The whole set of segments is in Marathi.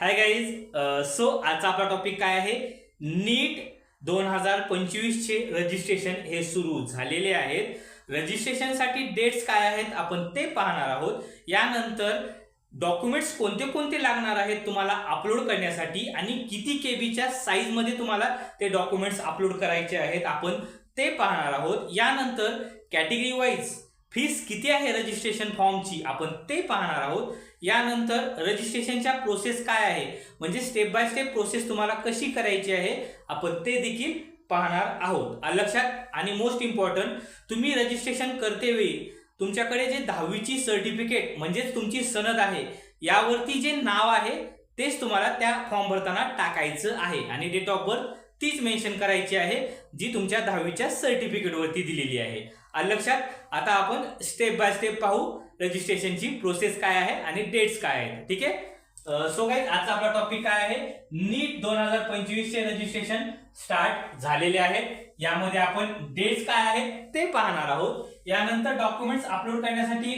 हाय गाईज सो आजचा आपला टॉपिक काय आहे? नीट दोन हजार पंचवीसचे रजिस्ट्रेशन हे सुरू झालेले आहेत. रजिस्ट्रेशनसाठी डेट्स काय आहेत आपण ते पाहणार आहोत. यानंतर डॉक्युमेंट्स कोणते कोणते लागणार आहेत तुम्हाला अपलोड करण्यासाठी आणि किती के बीच्या साईजमध्ये तुम्हाला ते डॉक्युमेंट्स अपलोड करायचे आहेत आपण ते पाहणार आहोत. यानंतर कॅटेगरी वाईज फीस किती आहे रजिस्ट्रेशन फॉर्मची आपण ते पाहणार आहोत. यानंतर रजिस्ट्रेशनच्या प्रोसेस काय आहे? म्हणजे स्टेप बाय स्टेप प्रोसेस तुम्हाला कशी करायची आहे आपण ते देखील पाहणार आहोत. लक्षात? आणि मोस्ट इम्पॉर्टंट तुम्ही रजिस्ट्रेशन करते वेळी तुमच्याकडे जे दहावीची सर्टिफिकेट म्हणजेच तुमची सनद आहे यावरती जे नाव आहे तेच तुम्हाला त्या फॉर्म भरताना टाकायचं आहे. आणि डेट ऑफ बर्थ तीच मेन्शन करायची आहे जी तुमच्या दहावीच्या सर्टिफिकेटवरती दिलेली आहे. आलं लक्षात? आता आपण स्टेप बाय स्टेप पाहू रजिस्ट्रेशनची प्रोसेस काय आहे आणि डेट्स काय आहेत. ठीक आहे? सो गाईज आजचा आपला टॉपिक काय आहे? नीट दोन हजार पंचवीस चे रजिस्ट्रेशन स्टार्ट झालेले आहेत. यामध्ये आपण डेट्स काय आहेत ते पाहणार आहोत. यानंतर डॉक्युमेंट्स अपलोड करण्यासाठी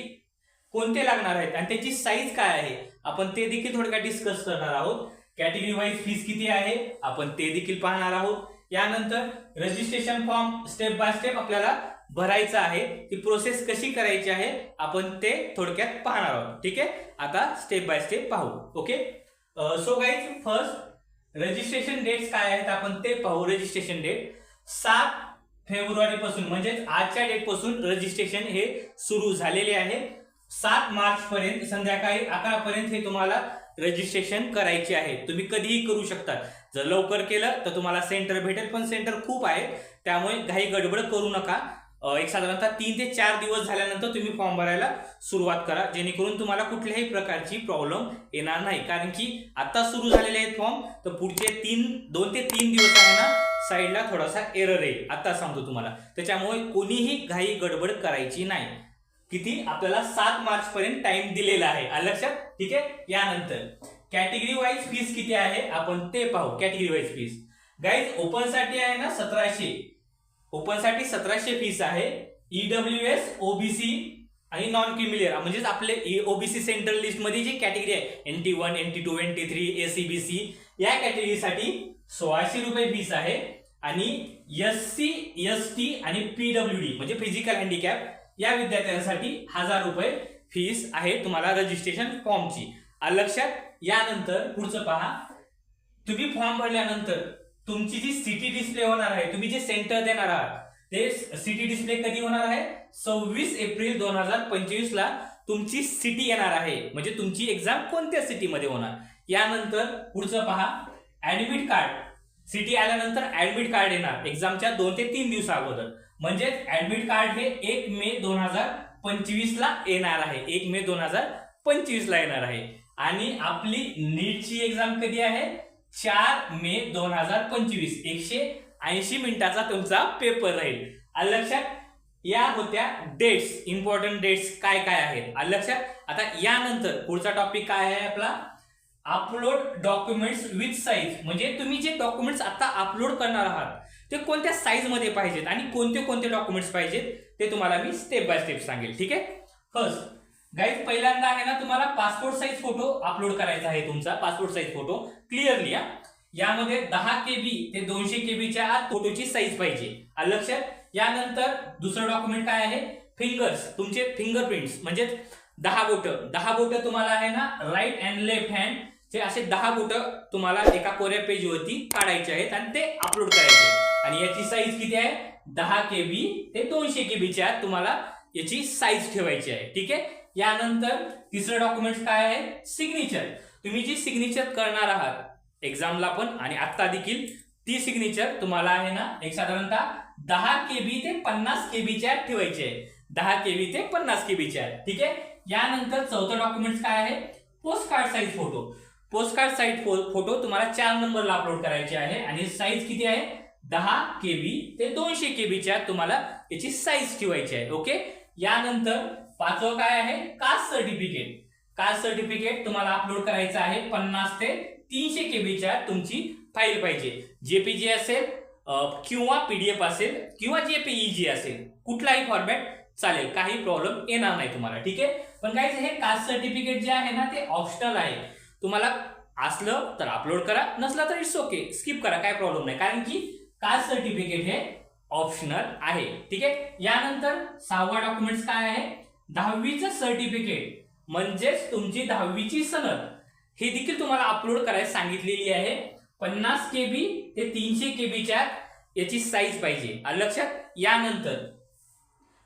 कोणते लागणार आहेत आणि त्याची साईज काय आहे? आपण ते देखील थोडक्यात डिस्कस करणार आहोत. कॅटेगरी वाईज फीस किती आहे? आपण ते देखील पाहणार आहोत. यानंतर registration form step by step आपल्याला भरायचं आहे ती प्रोसेस कशी करायची आहे आपण ते थोडक्यात पाहणार आहोत. ठीक आहे? आता स्टेप बाय स्टेप पाहू. Okay so guys first registration dates काय आहेत आपण ते पाहू रजिस्ट्रेशन डेट सात फेब्रुवारी पासून म्हणजेच आजच्या डेटपासून रजिस्ट्रेशन हे सुरू झालेले आहे. सात मार्च पर्यंत संध्याकाळी अकरा पर्यंत हे तुम्हाला रजिस्ट्रेशन करायचे आहे. तुम्ही कधीही करू शकता. जर लवकर केलं तर तुम्हाला सेंटर भेटेल पण सेंटर खूप आहे. त्यामुळे घाई गडबड करू नका. एक साधारणतः तीन ते चार दिवस झाल्यानंतर तुम्ही फॉर्म भरायला सुरुवात करा. जेणेकरून तुम्हाला कुठल्याही प्रकारची प्रॉब्लेम येणार नाही. कारण की आता सुरू झालेले आहेत फॉर्म तर पुढचे तीन दोन ते तीन दिवस आहे ना साईडला थोडासा एरर येईल. आता सांगतो तुम्हाला. त्याच्यामुळे कोणीही घाई गडबड करायची नाही. किती? आपल्याला सात मार्च पर्यंत टाइम दिलेला आहे. आलं लक्षात? ठीक आहे? यानंतर कॅटेगरी वाईज फीस किती आहे? आपण ते पाहू. कॅटेगरी वाईज फीस गाईज ओपनसाठी आहे ना सतराशे. ओपनसाठी सतराशे फीस आहे. ईडब्ल्यू एस ओबीसी आणि नॉन क्रिमिलियर म्हणजेच आपले ओबीसी सेंट्रल लिस्टमध्ये जी कॅटेगरी आहे N T one N T two N T three C या कॅटेगरीसाठी सोळाशे रुपये फीस आहे. आणि एस सी एस टी आणि पीडब्ल्यू डी म्हणजे फिजिकल हँडिकॅप या विद्यार्थ्यांसाठी हजार रुपये फीस आहे तुम्हाला रजिस्ट्रेशन फॉर्मची लक्षात? यानंतर पुढचं पहा. तुम्ही फॉर्म भरल्यानंतर तुमची जी सिटी डिस्प्ले होणार आहे तुम्ही जे सेंटर देणार आहात ते सिटी डिस्प्ले कधी होणार आहे? सव्वीस एप्रिल दोन हजार पंचवीस ला तुमची सिटी येणार आहे. म्हणजे तुमची एक्झाम कोणत्या सिटीमध्ये होणार? यानंतर पुढचं पहा. ऍडमिट कार्ड सिटी आल्यानंतर ऍडमिट कार्ड येणार. एक्झामच्या दोन ते तीन दिवसा अगोदर. म्हणजेच ऍडमिट कार्ड हे एक मे दोन हजार पंचवीस ला येणार आहे. एक मे दोन हजार पंचवीस ला येणार आहे. आणि आपली नीटची एक्झाम कधी आहे? चार मे दोन हजार पंचवीस. एकशे ऐंशी मिनिटाचा तुमचा पेपर राहील. आलं लक्षात या होत्या डेट्स इम्पॉर्टंट डेट्स काय काय आहेत? आलं लक्षात आता यानंतर पुढचा टॉपिक काय आहे आपला? अपलोड डॉक्युमेंट्स विथ साईज म्हणजे तुम्ही जे डॉक्युमेंट्स आता अपलोड करणार आहात ते कोणत्या साईजमध्ये पाहिजेत? आणि कोणते कोणते डॉक्युमेंट्स पाहिजेत? ते तुम्हाला मी स्टेप बाय स्टेप सांगेल. ठीक आहे? फर्स्ट गाईज पहिल्यांदा आहे ना तुम्हाला पासपोर्ट साईज फोटो अपलोड करायचा आहे तुमचा. पासपोर्ट साईज फोटो क्लिअरली यामध्ये दहा केबी ते दोनशे केबीच्या आत फोटोची साईज पाहिजे. लक्ष लक्षात? यानंतर दुसरं डॉक्युमेंट काय आहे? फिंगर्स तुमचे फिंगरप्रिंट्स म्हणजे दहा बोट. दहा बोट तुम्हाला आहे ना राईट अँड लेफ्ट हँड चे असे दहा बोट तुम्हाला एका कोऱ्या पेजवरती काढायचे आहेत आणि ते अपलोड करायचे आणि याची साईज किती आहे? दहा केबी ते दोनशे केबीच्या आत तुम्हाला याची साईज ठेवायची आहे. ठीक आहे? यानंतर तिसरं डॉक्युमेंट काय आहे? सिग्नेचर तुम्ही जी सिग्नेचर करणार आहात एक्झामला पण आणि आत्ता देखील ती सिग्नेचर तुम्हाला आहे ना एक साधारणतः दहा केबी ते पन्नास केबीच्या ठेवायचे आहे. दहा केबी ते पन्नास केबीच्या ठीक आहे? यानंतर चौथं डॉक्युमेंट काय आहे? Post card size photo post card size photo तुम्हाला चार नंबरला अपलोड करायचे आहे आणि साईज किती आहे? दहा केबी ते दोनशे केबीच्या तुम्हाला याची साईज ठेवायची आहे ओके? यानंतर पाचवं काय आहे? कास्ट सर्टिफिकेट कास्ट सर्टिफिकेट तुम्हाला अपलोड करायचं आहे पन्नास ते तीनशे केबीच्या तुमची फाईल पाहिजे. जेपीजी असेल किंवा पीडीएफ असेल किंवा जेपीईजी असेल कुठलाही फॉर्मॅट चालेल काही प्रॉब्लेम येणार नाही तुम्हाला ठीक आहे? पण काय हे कास्ट सर्टिफिकेट जे आहे ना ते ऑप्शनल आहे. तुम्हाला असलं तर अपलोड करा नसलं तर इट्स ओके स्किप करा काय प्रॉब्लेम नाही. कारण की कास्ट सर्टिफिकेट हे ऑप्शनल आहे ठीक आहे? यानंतर सहावा डॉक्युमेंट्स काय आहे? दहावीचं सर्टिफिकेट म्हणजेच तुमची दहावीची सनद. हे देखील तुम्हाला अपलोड करायला सांगितलेली आहे. पन्नास के बी ते तीनशे के बीच्या याची साईज पाहिजे. लक्षात यानंतर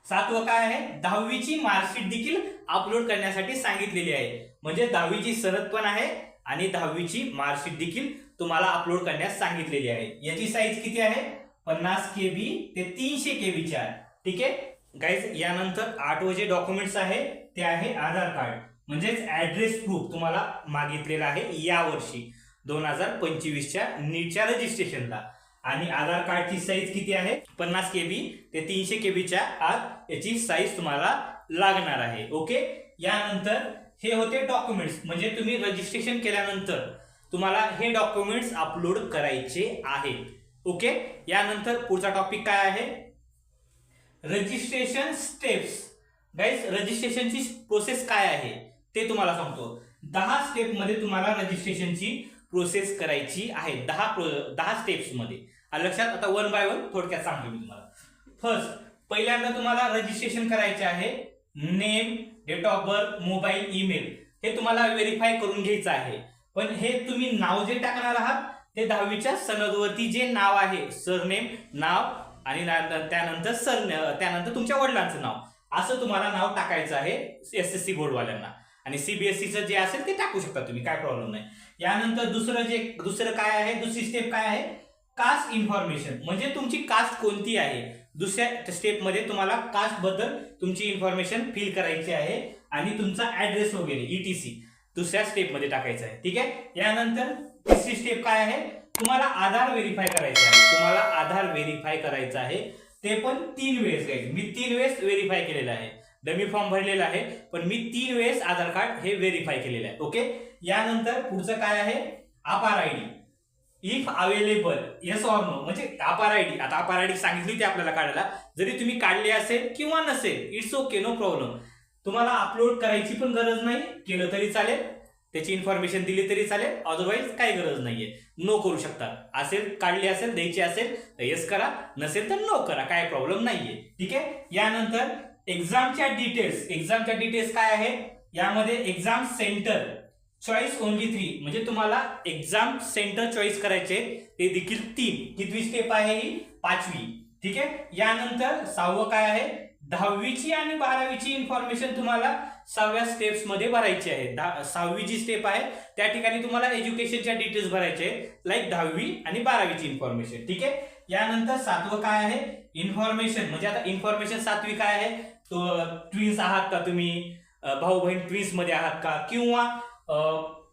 सातवं काय आहे? दहावीची मार्कशीट देखील अपलोड करण्यासाठी सांगितलेली आहे. म्हणजे दहावीची सनद पण आहे आणि दहावीची मार्कशीट देखील तुम्हाला अपलोड करण्यास सांगितलेली आहे. याची साईज किती आहे? पन्नास के बी ते तीनशे के बीच्या ठीक आहे? गाईज यानंतर आठवं जे डॉक्युमेंट्स आहे ते आहे आधार कार्ड. म्हणजेच ऍड्रेस प्रूफ तुम्हाला मागितलेला आहे यावर्षी. दोन हजार पंचवीसच्या नीटच्या रजिस्ट्रेशनला आणि आधार कार्डची साईज किती आहे? पन्नास के बी ते तीनशे के बीच्या आत याची साईज तुम्हाला लागणार आहे. ओके यानंतर हे होते डॉक्युमेंट्स म्हणजे तुम्ही रजिस्ट्रेशन केल्यानंतर तुम्हाला हे डॉक्युमेंट्स अपलोड करायचे आहेत. ओके यानंतर पुढचा टॉपिक काय आहे? रजिस्ट्रेशन स्टेप्स गाईज रजिस्ट्रेशनची प्रोसेस काय आहे? ते तुम्हाला सांगतो. दहा स्टेपमध्ये तुम्हाला रजिस्ट्रेशनची प्रोसेस करायची आहे. दहा प्रो दहा स्टेप्समध्ये लक्षात आता वन बाय वन थोडक्यात सांगतो मी तुम्हाला. फर्स्ट पहिल्यांदा तुम्हाला रजिस्ट्रेशन करायचे आहे. Name date of birth mobile email हे तुम्हाला व्हेरीफाय करून घ्यायचं आहे. पण हे तुम्ही नाव जे टाकणार आहात ते दहावीच्या सनदवरती जे नाव आहे सरनेम नाव आणि त्यानंतर सर त्यानंतर तुमच्या वडिलांचं नाव. असं तुम्हाला नाव टाकायचं आहे एस एस सी बोर्डवाल्यांना आणि सीबीएसईचं जे असेल ते टाकू शकता तुम्ही काय प्रॉब्लेम नाही. यानंतर दुसरं जे दुसरं काय आहे दुसरी स्टेप काय आहे? कास्ट इन्फॉर्मेशन म्हणजे तुमची कास्ट कोणती आहे? दुसऱ्या स्टेपमध्ये तुम्हाला कास्टबद्दल तुमची इन्फॉर्मेशन फिल करायची आहे आणि तुमचा ऍड्रेस वगैरे ईटीसी दुसऱ्या स्टेपमध्ये टाकायचं आहे. ठीक आहे? यानंतर तिसरी स्टेप काय आहे? तुम्हाला आधार व्हेरीफाय करायचं आहे. तुम्हाला आधार व्हेरीफाय करायचं आहे. ते पण तीन वेळेस आहे मी तीन वेळेस व्हेरीफाय केलेलं आहे. डमी फॉर्म भरलेला आहे पण मी तीन वेळेस आधार कार्ड हे व्हेरीफाय केलेलं आहे. ओके यानंतर पुढचं काय आहे? Apaar I D if available yes or no म्हणजे आपार आय डी आता आपार आय डी सांगितली ते आपल्याला काढायला. जरी तुम्ही काढली असेल किंवा नसेल इट्स ओके नो प्रॉब्लेम तुम्हाला अपलोड करायची पण गरज नाही केलं तरी चालेल. त्याची इन्फॉर्मेशन दिली तरी चालेल. अदरवाईज काही गरज नाहीये. नो करू शकता. असेल काढली असेल द्यायची असेल तर येस करा. नसेल तर नो करा. काय प्रॉब्लेम नाहीये. ठीक आहे? यानंतर एक्झामच्या डिटेल्स एक्झामच्या डिटेल्स काय आहे? यामध्ये exam centre choice only three म्हणजे तुम्हाला एक्झाम सेंटर चॉईस करायचे ते देखील तीन. कितवी स्टेप आहे ही? पाचवी. ठीक आहे? यानंतर सहावं काय आहे? दहावीची आणि बारावीची इन्फॉर्मेशन तुम्हाला सहाव्या स्टेप्समध्ये भरायची आहे. दहा सहावी जी स्टेप आहे त्या ठिकाणी तुम्हाला एज्युकेशनच्या डिटेल्स भरायचे लाईक दहावी आणि बारावीची इन्फॉर्मेशन ठीक आहे? यानंतर सातवं काय आहे? इन्फॉर्मेशन म्हणजे आता इन्फॉर्मेशन सातवी काय आहे? तो ट्विन्स आहात का तुम्ही? भाऊ बहीण ट्विन्समध्ये आहात का? किंवा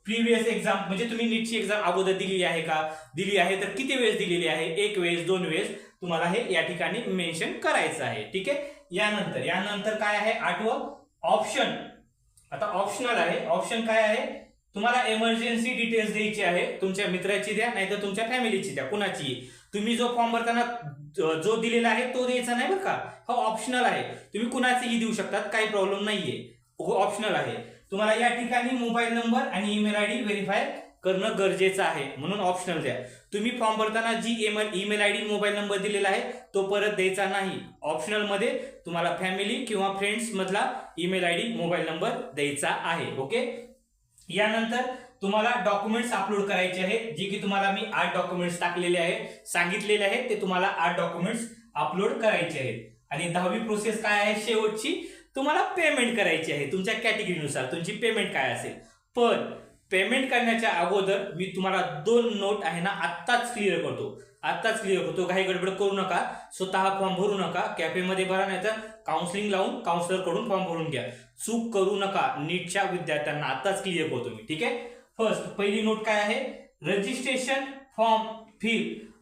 प्रिव्हियस एक्झाम म्हणजे तुम्ही नीटची एक्झाम अगोदर दिलेली आहे का? दिली आहे तर किती वेळेस दिलेली आहे? एक वेळेस दोन वेळेस? तुम्हाला हे या ठिकाणी मेन्शन करायचं आहे. ठीक आहे? यानंतर यानंतर काय आहे? आठवं ऑप्शन आता ऑप्शनल आहे. ऑप्शन काय आहे? तुम्हाला एमर्जन्सी डिटेल्स द्यायची आहे. तुमच्या मित्राची द्या नाहीतर तुमच्या फॅमिलीची द्या. कुणाची? तुम्ही जो फॉर्म भरताना जो दिलेला आहे तो द्यायचा नाही बरं का? हा ऑप्शनल आहे. तुम्ही कुणाचेही देऊ शकतात. काही प्रॉब्लेम नाहीये. हो, ऑप्शनल आहे. तुम्हाला या ठिकाणी मोबाईल नंबर आणि ईमेल आय डी व्हेरीफाय करणं गरजेचं आहे. म्हणून ऑप्शनल द्या. तुम्ही फॉर्म भरताना जी email email I D mobile number दिलेला आहे तो परत द्यायचा नाही. ऑप्शनलमध्ये तुम्हाला फॅमिली किंवा फ्रेंड्स मधला email I D mobile number द्यायचा आहे. ओके यानंतर तुम्हाला डॉक्युमेंट्स अपलोड करायचे आहेत जे की तुम्हाला मी आठ डॉक्युमेंट्स टाकलेले आहे. सांगितलेले आहेत ते तुम्हाला आठ डॉक्युमेंट्स अपलोड करायचे आहेत. आणि दहावी प्रोसेस काय आहे शेवटची? तुम्हाला पेमेंट करायची आहे. तुमच्या कॅटेगरीनुसार तुमची पेमेंट काय असेल? पण पेमेंट करण्याच्या अगोदर मी तुम्हाला दोन नोट आहे ना आत्ताच क्लिअर करतो. आत्ताच क्लिअर करतो. काही गडबड करू नका. स्वतः फॉर्म भरू नका. कॅफेमध्ये भरा नाही तर काउन्सिलिंग लावून काउन्सिलरकडून फॉर्म भरून घ्या. चूक करू नका. नीटच्या विद्यार्थ्यांना आत्ताच क्लिअर करतो मी. ठीक आहे? फर्स्ट पहिली नोट काय आहे? रजिस्ट्रेशन फॉर्म फी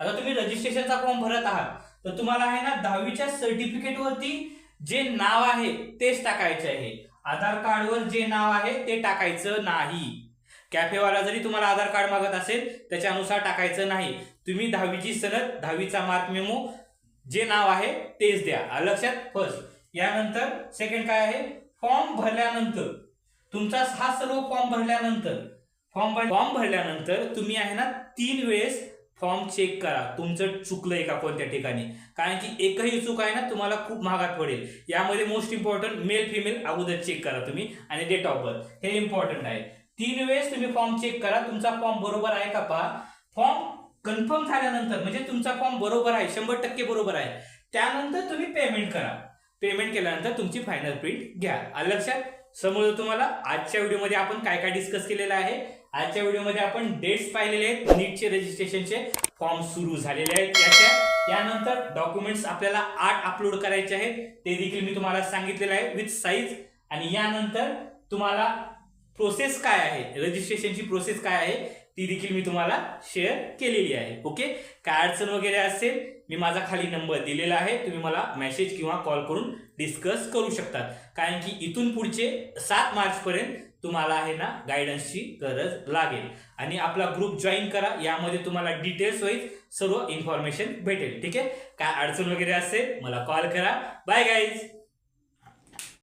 आता तुम्ही रजिस्ट्रेशनचा फॉर्म भरत आहात. तर तुम्हाला आहे ना दहावीच्या सर्टिफिकेट वरती जे नाव आहे तेच टाकायचे आहे. आधार कार्डवर जे नाव आहे ते टाकायचं नाही. कॅफेवाला जरी तुम्हाला आधार कार्ड मागत असेल त्याच्यानुसार टाकायचं नाही. तुम्ही दहावीची सनद दहावीचा मार्क मेमो जे नाव आहे तेच द्या. लक्षात? फर्स्ट यानंतर सेकंड काय आहे? फॉर्म भरल्यानंतर. तुमचा हा सर्व फॉर्म भरल्यानंतर. फॉर्म फॉर्म भरल्यानंतर तुम्ही आहे ना तीन वेळेस फॉर्म चेक करा. तुमचं चुकलंय का कोणत्या ठिकाणी? कारण की एकही चूक आहे ना तुम्हाला खूप महागात पडेल. यामध्ये मोस्ट इम्पॉर्टंट मेल फिमेल अगोदर चेक करा तुम्ही. आणि डेट ऑफ बर्थ हे इम्पॉर्टंट आहे. तीन वेळेस तुम्ही फॉर्म चेक करा. तुमचा फॉर्म बरोबर आहे का पहा. फॉर्म कन्फर्म झाल्यानंतर म्हणजे तुमचा फॉर्म बरोबर आहे शंभर टक्के बरोबर आहे. त्यानंतर तुम्ही पेमेंट करा. पेमेंट केल्यानंतर तुमची फायनल प्रिंट घ्या. आलं लक्षात समोर तुम्हाला? आजच्या व्हिडिओमध्ये आपण काय काय डिस्कस केलेलं आहे? आजच्या व्हिडिओमध्ये आपण डेट्स पाहिलेले आहेत नीटचे रजिस्ट्रेशनचे फॉर्म सुरू झालेले आहेत याच्या. यानंतर डॉक्युमेंट्स आपल्याला आठ अपलोड करायचे आहेत. ते देखील मी तुम्हाला सांगितलेलं आहे विथ साईज आणि यानंतर तुम्हाला प्रोसेस काय आहे? रजिस्ट्रेशनची प्रोसेस काय आहे? ती देखील मी तुम्हाला शेअर केलेली आहे. ओके काय अडचण वगैरे असेल मी माझा खाली नंबर दिलेला आहे. तुम्ही मला मेसेज किंवा कॉल करून डिस्कस करू शकतात. कारण की इथून पुढचे सात मार्चपर्यंत तुम्हाला आहे ना गायडन्सची गरज लागेल. आणि आपला ग्रुप जॉईन करा. यामध्ये तुम्हाला डिटेल्स वाईज सर्व इन्फॉर्मेशन भेटेल. ठीक आहे? काय अडचण वगैरे असेल मला कॉल करा. Bye guys